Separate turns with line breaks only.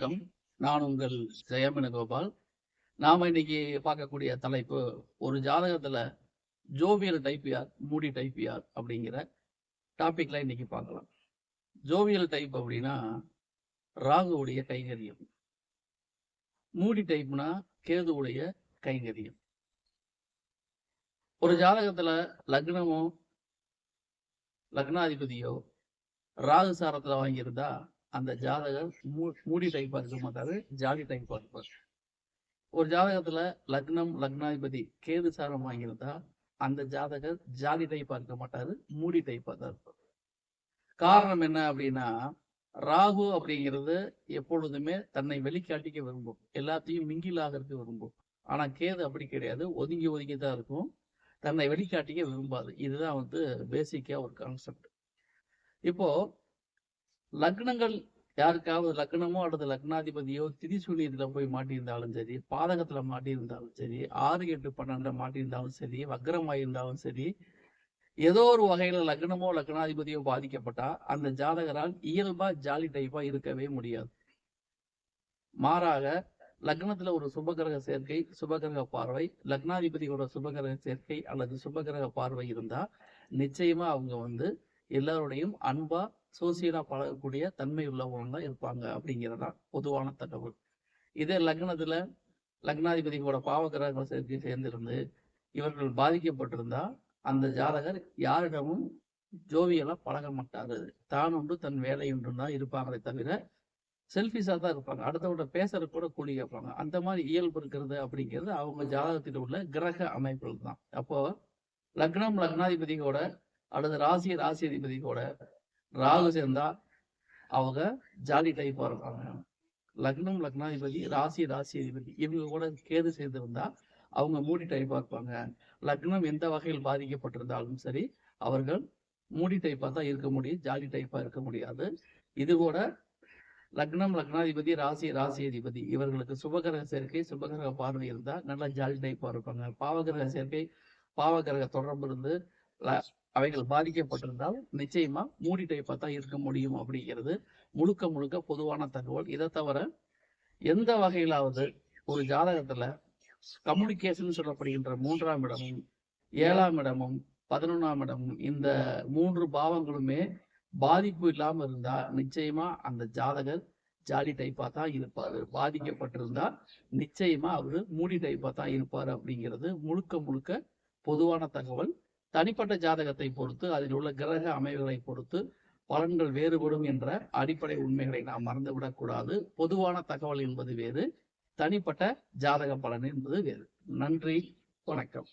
வணக்கம் நான் உங்கள் ஜெயமேனுகோபால். நாம இன்னைக்கு பார்க்கக்கூடிய தலைப்பு ஒரு ஜாதகத்துல ஜோவியல் டைப் யார் மூடி டைப் யார் அப்படிங்கிற டாபிக்ல இன்னைக்கு பார்க்கலாம். ஜோவியல் டைப் அப்படின்னா ராகுவுடைய கைங்கரியம். மூடி டைப்னா கேதுவுடைய கைங்கரியம். ஒரு ஜாதகத்துல லக்னமோ லக்னாதிபதியோ ராகு சாரத்துல வாங்கியிருந்தா அந்த ஜாதகர் மூ- மூடி டைப்பாக இருக்க மாட்டாரு ஜாலி டைப்பாக இருப்பார் ஒரு ஜாதகத்துல லக்னம் லக்னாதிபதி கேது சாரம் வாங்கியிருந்தா அந்த ஜாதகர் ஜாலி டைப்பாக இருக்க மாட்டாரு மூடி டைப்பாக தான் இருப்பார். காரணம் என்ன அப்படின்னா ராகு அப்படிங்கிறது எப்பொழுதுமே தன்னை வெளிக்காட்டிக்க விரும்பும். எல்லாத்தையும் மிங்கில் ஆகிறதுக்கு விரும்பும். ஆனா கேது அப்படி கிடையாது. ஒதுங்கி ஒதுங்கி தான் இருக்கும். தன்னை வெளிக்காட்டிக்க விரும்பாது. இதுதான் வந்து பேசிக்கா ஒரு கான்செப்ட் இப்போ லக்னங்கள் யாருக்காவது லக்னமோ அல்லது லக்னாதிபதியோ திரிசூனியத்துல போய் மாட்டியிருந்தாலும் சரி பாதகத்தில் மாட்டியிருந்தாலும் சரி ஆறு எட்டு பன்னெண்டில் மாட்டியிருந்தாலும் சரி வக்ரமாயிருந்தாலும் சரி ஏதோ ஒரு வகையில் லக்னமோ லக்னாதிபதியோ பாதிக்கப்பட்டா அந்த ஜாதகரால் இயல்பா ஜாலி டைப்பா இருக்கவே முடியாது. மாறாக லக்னத்துல ஒரு சுபகிரக சேர்க்கை சுபகிரக பார்வை லக்னாதிபதியோட சுபகிரக சேர்க்கை அல்லது சுபகிரக பார்வை இருந்தா நிச்சயமா அவங்க வந்து எல்லாரோடையும் அன்பா சோசியலாக பழகக்கூடிய தன்மை உள்ளவங்க தான் இருப்பாங்க அப்படிங்கிறதான் பொதுவான தகவல். இதே லக்னத்தில் லக்னாதிபதிகளோட பாவ பாவகிரகங்கள் சேர்க்கை சேர்ந்திருந்து இவர்கள் பாதிக்கப்பட்டிருந்தா அந்த ஜாதகர் யாரிடமும் ஜோவியெல்லாம் பழக மாட்டாரு. தான் ஒன்று தன் வேலை ஒன்று தான் இருப்பாங்களே தவிர செல்ஃபிஸாக தான் இருப்பாங்க. அடுத்தவங்க பேசுறது கூட கூலி கேட்பாங்க. அந்த மாதிரி இயல்பு இருக்கிறது அப்படிங்கிறது அவங்க ஜாதகத்தில் உள்ள கிரக அமைப்புகள் தான். அப்போ லக்னம் லக்னாதிபதியோட அல்லது ராசி ராசி அதிபதி ராகு சேர்ந்தா அவங்க ஜாலி டைப்பாக இருப்பாங்க. லக்னம் லக்னாதிபதி ராசி ராசி அதிபதி. இவங்க கூட கேது சேர்ந்திருந்தா அவங்க மூடி டைப்பாக இருப்பாங்க. லக்னம் எந்த வகையில் பாதிக்கப்பட்டிருந்தாலும் சரி அவர்கள் மூடி டைப்பாக தான் இருக்க முடியும் ஜாலி டைப்பாக இருக்க முடியாது. இது கூட லக்னம் லக்னாதிபதி ராசி ராசி அதிபதி. இவர்களுக்கு சுபகிரக சேர்க்கை சுபகிரக பார்வை இருந்தால் நல்லா ஜாலி டைப்பாக இருப்பாங்க. பாவகிரக சேர்க்கை பாவகிரக தொடர்பு இருந்து அவைகள் பாதிக்கப்பட்டிருந்தால் நிச்சயமா மூடி டைப்பா தான் இருக்க முடியும் அப்படிங்கிறது முழுக்க முழுக்க பொதுவான தகவல். இதை தவிர எந்த வகையிலாவது ஒரு ஜாதகத்துல கம்யூனிகேஷன் சொல்லப்படுகின்ற மூன்றாம் இடமும் ஏழாம் இடமும் பதினொன்றாம் இடமும் இந்த மூன்று பாவங்களுமே பாதிப்பு இல்லாம இருந்தா நிச்சயமா அந்த ஜாதகர் ஜாலி டைப்பா தான் இருப்பாரு. பாதிக்கப்பட்டிருந்தா நிச்சயமா அவரு மூடி டைப்பா தான் இருப்பாரு அப்படிங்கிறது முழுக்க முழுக்க பொதுவான தகவல். தனிப்பட்ட ஜாதகத்தை பொறுத்து அதில் உள்ள கிரக அமைவுகளை பொறுத்து பலன்கள் வேறுபடும் என்ற அடிப்படை உண்மைகளை நாம் மறந்துவிடக்கூடாது பொதுவான தகவல் என்பது வேறு தனிப்பட்ட ஜாதக பலன் என்பது வேறு. நன்றி வணக்கம்.